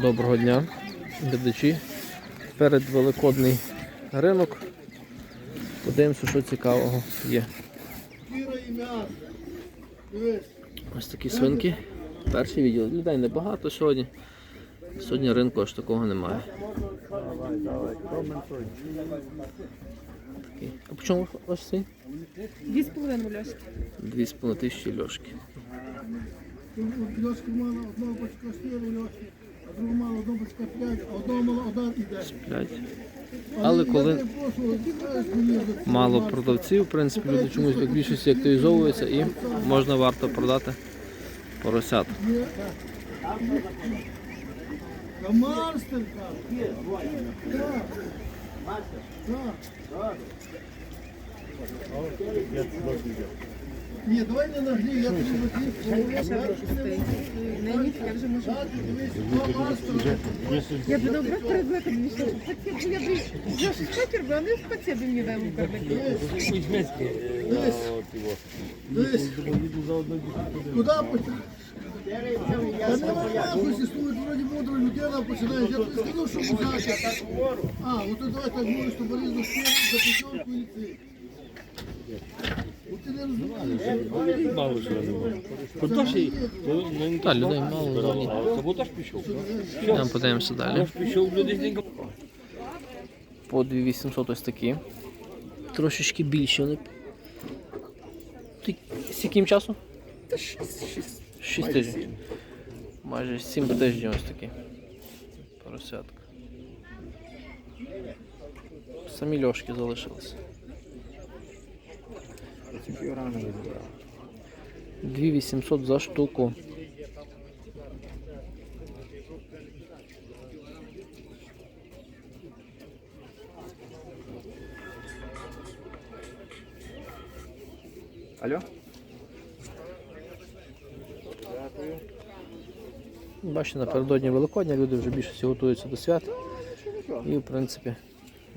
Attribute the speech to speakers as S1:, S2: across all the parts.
S1: Доброго дня, глядачі. Перед великодний ринок. Подивимося, що цікавого є. Ось такі свинки. Перший відділ. Людей небагато сьогодні. Сьогодні ринку аж такого немає. Такий. А по чому ваш цей?
S2: Дві з половиною ляшки.
S1: Дві з половиною тисячі льошки.
S3: Льошки мала одного бачка 4 льошки, а другого мала одного бачка 5, а одного мала один і 10.
S1: П'ять. Але коли мало продавців, в принципі, люди чомусь в більшості активізовуються і можна варто продати поросят.
S3: Камарстерка. Ні, давай не нагрій, я тобі.
S2: Нині я вже можу. Я б добре перед виконанням йшла. Спасибо, я б взяв спекер, бо вони спасибо мені дали кормити.
S3: Дивись. Куди почати? Та не нахуй, существует вроде мудра людина, починає. Я тобі сказав, що музака. А, от давай так говориш, що Борис за за п'ятерку і ти. Ти.
S4: Мало що не було. Куди ж і- то не
S1: Та, людей мало.
S4: А Саботаж пішов.
S1: Йдемо подивимося далі.
S4: Пішов, з ним.
S1: По 2800 ось такі. Трошечки більші вони. Часу?
S4: Та 6
S1: 6 тижнів. Майже 7 тижнів ось такі. Поросятка. Самі льошки залишилися. 2800 за штуку.
S4: Алло?
S1: Бачите, напередодні Великодня люди вже більше готуються до свят. І в принципі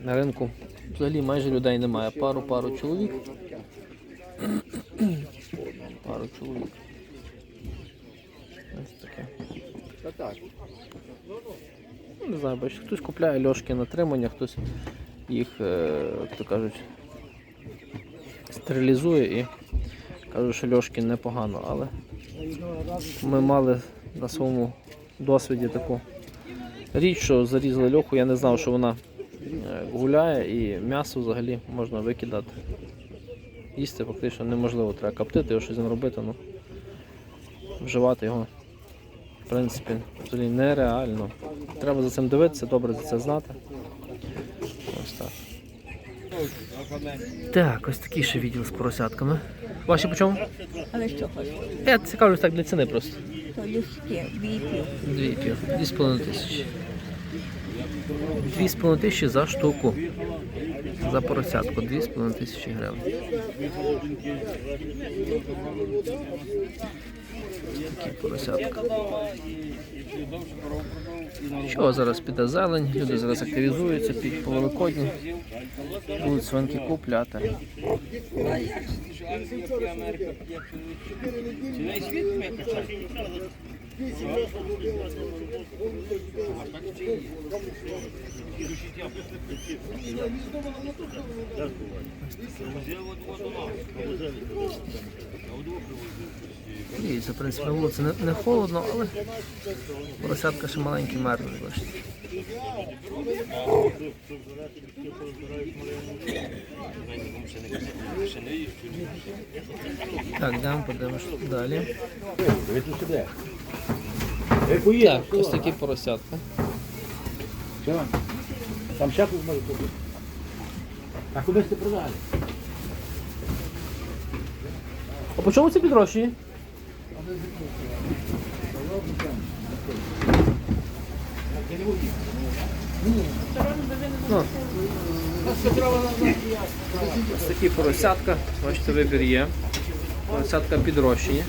S1: на ринку взагалі майже людей немає. Пару-пару чоловік. Пару чоловік. Ось таке.
S4: Та так.
S1: Ну, не знаю, бачите, хтось купляє льошки на тримання, хтось їх, е, як то кажуть, стерилізує і кажуть, що льошки непогано, але ми мали на своєму досвіді таку річ, що зарізали льоху, я не знав, що вона е, гуляє і м'ясо взагалі можна викидати. Їсти фактично неможливо, треба коптити його щось робити, ну вживати його в принципі взагалі нереально. Треба за цим дивитися, добре за це знати. Ось так. Так, ось такий ще відділ з поросятками. Ваші по чому?
S2: Але що хочеш?
S1: Я цікавлюсь так для ціни просто.
S2: То люшки, віпів.
S1: Дві пів. Дві з половиною тисячі. Дві з половиною тисячі за штуку. За поросятку. Дві з половиною тисячі гривень. Такі поросятка. Що зараз піде зелень, люди зараз активізуються під по Великодні. Будуть свинки купляти. А удвох привозив. Дивіться, в принципі, на вулиці не, не холодно, але поросятка ще маленькі мерзнуть, бачите. Так, йдемо, подивимось далі. Так, ось такі поросятка.
S4: Там ще тут може бути. А куди ж ти продали?
S1: А по чому це підрощені? Ну. Ось такі поросятка, бачите, вибір є. Поросятка підрощені.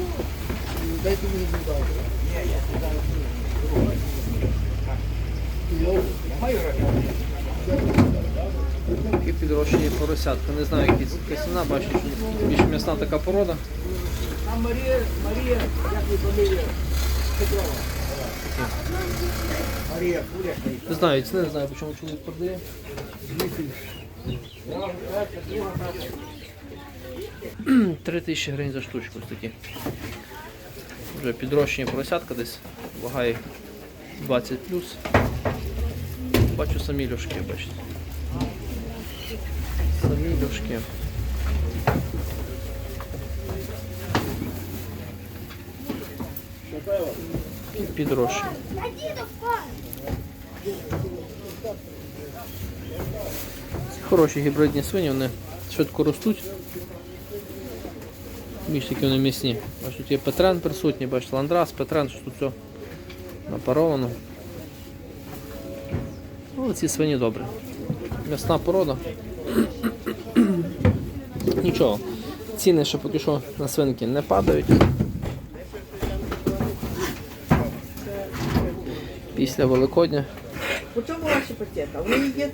S1: Такі підрощені поросятка. Не знаю, які ціна, бачу, що більш м'ясна така порода.
S3: Там Марія, Марія, як ви фамілія? Петрова.
S1: Не знаю, ціни не знаю, по чому чоловік продає. Три тисячі гривень за штучку ось такі. Вже підрощені поросятка десь, вагає 20 плюс. Бачу самі льошки, бачите. Самі льошки. Підрощені. Хороші гібридні свині, вони швидко ростуть. Більш такі вони м'ясні. Бачите, тут є Петрен присутній, бачите, ландрас, Петрен, що тут все напаровано. Ну, ці свині добре. М'ясна порода. Нічого. Ціни ще поки що на свинки не падають. Після Великодня.
S5: По чому ваші пакети? Вони є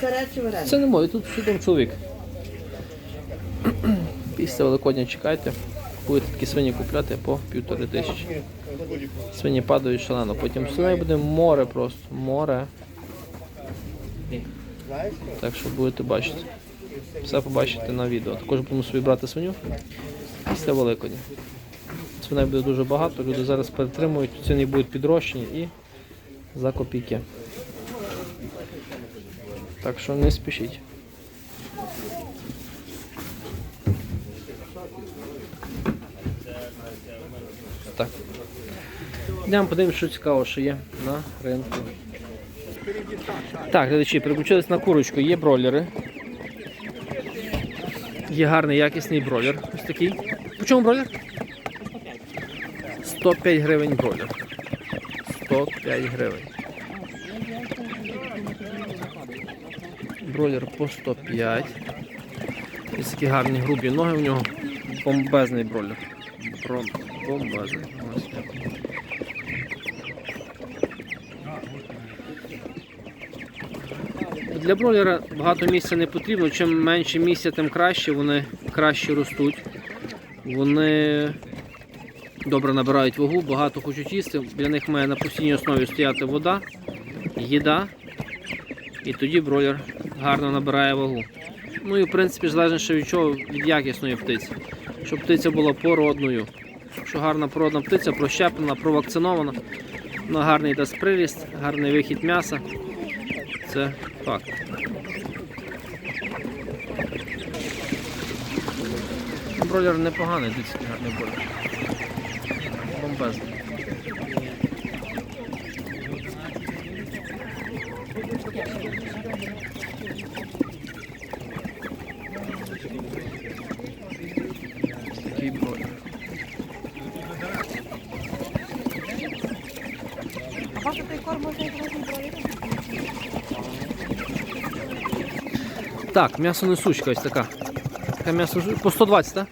S5: сире чи варене?
S1: Це не моє, тут сидом чоловік. Після Великодня чекайте. Будете такі свині купляти по півтори тисячі. Свині падають шалено. Потім свиней буде море просто. Море. Так що будете бачити. Все побачите на відео. Також будемо собі брати свиню після Великодня. Свиней буде дуже багато, люди зараз перетримують, ціни будуть підрощені і за копійки. Так що не спішіть. Так. Йдемо подивимося, що цікаво, що є на ринку. Так, глядачі, переключились на курочку. Є бройлери. Є гарний якісний бройлер. Ось такий. По чому бройлер? 105 гривень бройлер. 105 гривень. Бройлер по 105. Ось такі гарні грубі ноги в нього. Бомбезний бройлер. Бомбезний. Ось. Для бройлера багато місця не потрібно. Чим менше місця, тим краще. Вони краще ростуть. Вони добре набирають вагу, багато хочуть їсти. Для них має на постійній основі стояти вода, їда. І тоді бройлер гарно набирає вагу. Ну і в принципі залежно ще від чого, від якісної птиці. Щоб птиця була породною. Якщо гарна породна птиця, прощеплена, провакцинована, вона гарний дасть приріст, гарний вихід м'яса. Це факт. Бройлер непоганий, який гарний бройлер. Бомбезний. Такий бройлер. Так, м'ясо несучка ось така. Така м'ясо по 120, так?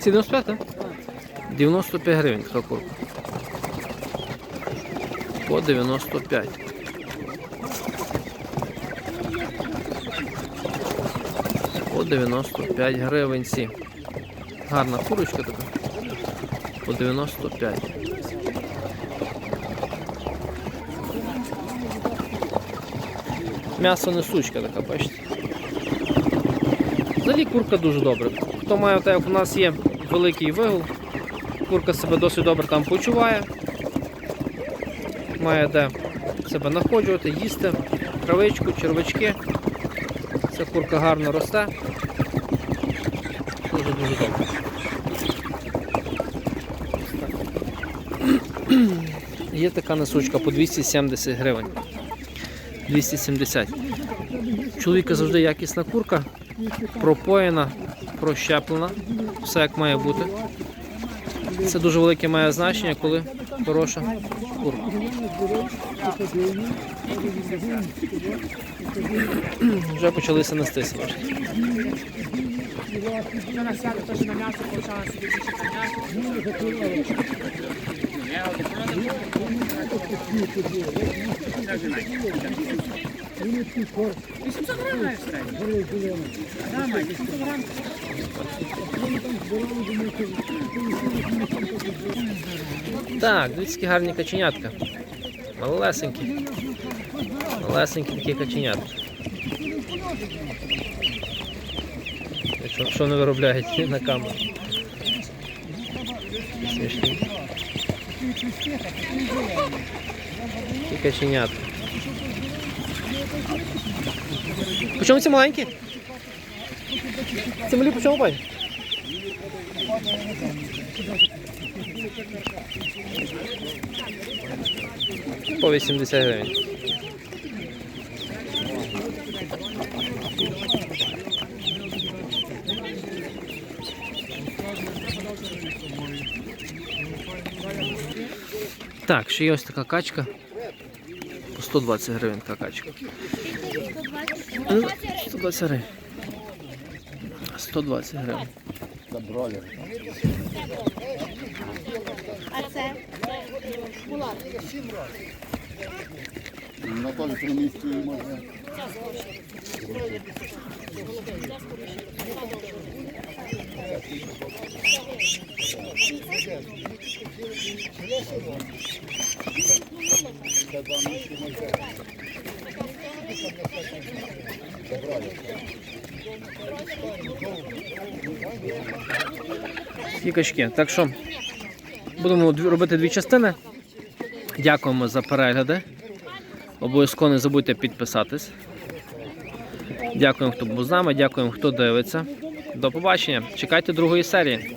S1: Ці 95, так? 95 гривень така курка. По 95. По 95 гривень ці. Гарна курочка така. По 95. М'ясо несучка така, бачите. Взагалі курка дуже добре. Хто має те, як у нас є великий вигул, курка себе досить добре там почуває. Має де себе знаходжувати, їсти, травичку, червячки. Ця курка гарно росте. Дуже-дуже добре. Є така несучка по 270 гривень. 270. Чоловіка завжди якісна курка, пропоєна, прощеплена, все як має бути. Це дуже велике має значення, коли хороша курка. Вже почалися нестися. Так, дивіться, які гарні каченятка. Малесенькі. Малесенькі такі каченятка. Що, що не виробляють на камеру? Смішні. Такі каченятка. По чому ці маленькі? Ці малі пані? По 80 гривень. Так, ще є ось така качка. По 120 гривень така качка. Ну, 120 гривень. 120 гривень.
S6: А це?
S3: Наталі три місяці можна.
S1: Такі качки. Так що будемо робити дві частини. Дякуємо за перегляди. Обов'язково не забудьте підписатись. Дякуємо, хто був з нами, дякуємо, хто дивиться. До побачення. Чекайте другої серії.